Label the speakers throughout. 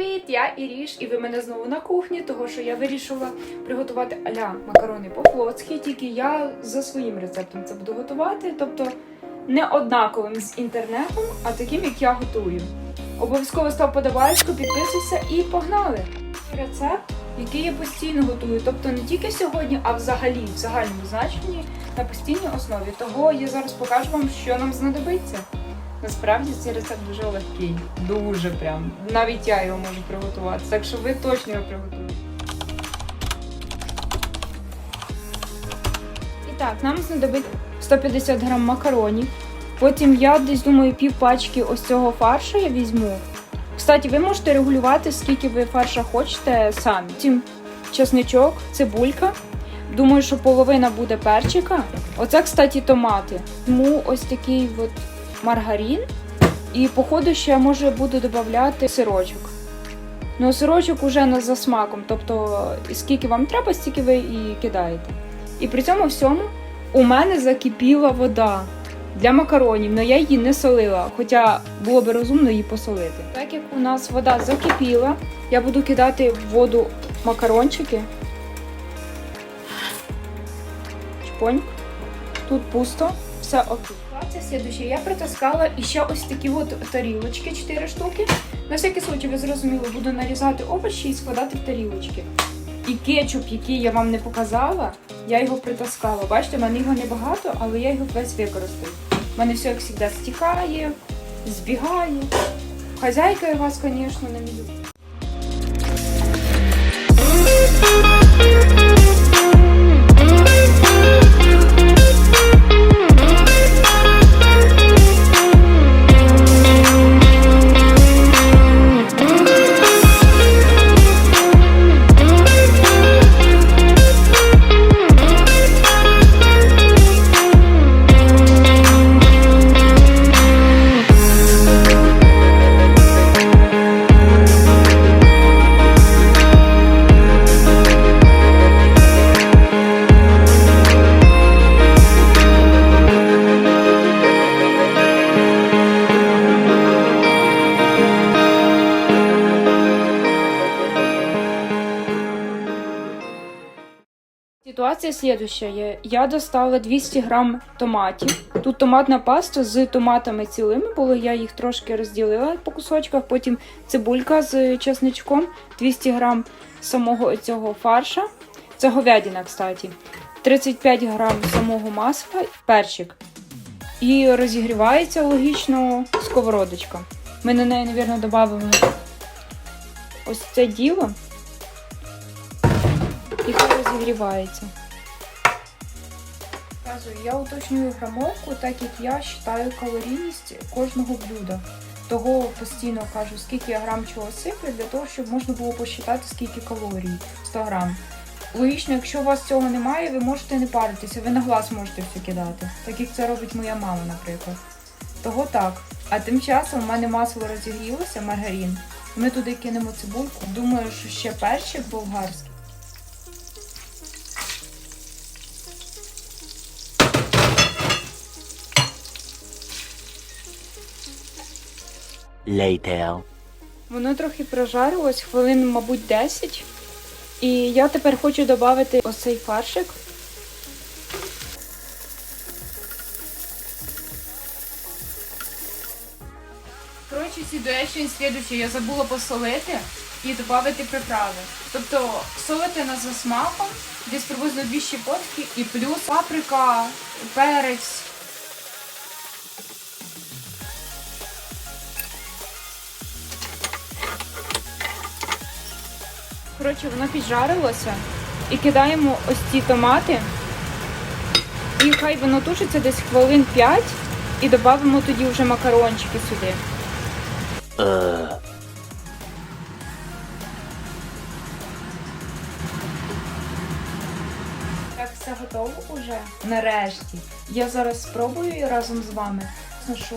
Speaker 1: Привіт! Я Іріш, і ви мене знову на кухні, того що я вирішила приготувати аля макарони по-флотськи, тільки я за своїм рецептом це буду готувати, тобто не однаковим з інтернетом, а таким, як я готую. Обов'язково став подобаєчку, підписуйся і погнали! Рецепт, який я постійно готую, тобто не тільки сьогодні, а взагалі в загальному значенні на постійній основі. Того я зараз покажу вам, що нам знадобиться. Насправді цей рецепт дуже легкий, дуже прям. Навіть я його можу приготувати, так що ви точно його приготуєте. І так, нам знадобить 150 грам макаронів. Потім я десь думаю пів пачки ось цього фаршу я візьму. Кстати, ви можете регулювати, скільки ви фарша хочете самі. Потім чесничок, цибулька. Думаю, що половина буде перчика. Оце, кстати, томати. Тому ось такий от маргарин. І, походу, ще може буду додати сирочок. Ну, сирочок уже за смаком, тобто скільки вам треба, стільки ви і кидаєте. І при цьому всьому у мене закипіла вода для макаронів, але я її не солила, хоча було би розумно її посолити. Так як у нас вода закипіла, я буду кидати в воду макарончики. Чпоньк. Тут пусто, все окей. Це. Я притаскала і ще ось такі от тарілочки, 4 штуки. На всякий случай, ви зрозуміли, буду нарізати овочі і складати в тарілочки. І кетчуп, який я вам не показала, я його притаскала. Бачите, в мене його небагато, але я його весь використаю. У мене все, як завжди, стікає, збігає. Хазяйка я вас, звісно, не люблю. Ситуація слідуща. Я достала 200 грам томатів. Тут томатна паста з томатами цілими були. Я їх трошки розділила по кусочках. Потім цибулька з чесничком, 200 грам самого цього фарша. Це говядина, кстати. 35 грам самого масла, перчик. І розігрівається логічно сковородочка. Ми на неї, мабуть, додамо ось це діло. І хай розігрівається. Я уточнюю грамовку, так як я вважаю калорійність кожного блюда. Того постійно кажу, скільки я грам чого сиплю, для того, щоб можна було посчитати, скільки калорій 100 грам. Логічно, якщо у вас цього немає, ви можете не паритися, ви на глаз можете все кидати, так як це робить моя мама, наприклад. Того так. А тим часом в мене масло розігрілося, маргарин. Ми туди кинемо цибульку. Думаю, що ще перчик болгарський.
Speaker 2: Later.
Speaker 1: Воно трохи прожарилось, хвилин, мабуть, 10. І я тепер хочу додати ось цей фаршик. Коротше, сідуєшень слідуюче, я забула посолити і додати приправи. Тобто солити на за смаком, десь приблизно дві щепотки і плюс паприка, перець. Коротше, воно піджарилося. І кидаємо ось ці томати. І хай воно тушиться десь хвилин 5. І додамо тоді вже макарончики сюди.
Speaker 2: Uh.
Speaker 1: Так, все готово уже. Нарешті. Я зараз спробую разом з вами. Що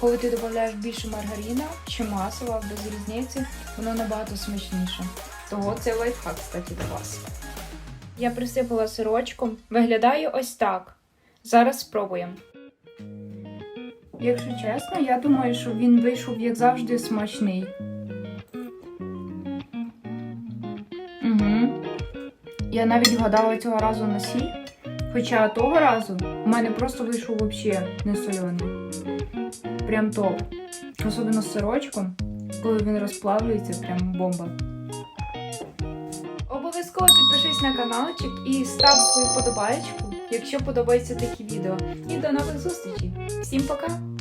Speaker 1: коли ти додаєш більше маргарина чи масла без різниці, воно набагато смачніше. Того це лайфхак, кстати, для вас. Я присипала сирочку. Виглядає ось так. Зараз спробуємо. Якщо чесно, я думаю, що він вийшов, як завжди, смачний. Угу. Я навіть гадала цього разу на сіль. Хоча того разу у мене просто вийшов взагалі не солений. Прям топ. Особливо з сирочком, коли він розплавлюється, прям бомба. Обов'язково підпишись на каналчик і став свою подобаєчку, якщо подобаються такі відео. І до нових зустрічей. Всім пока!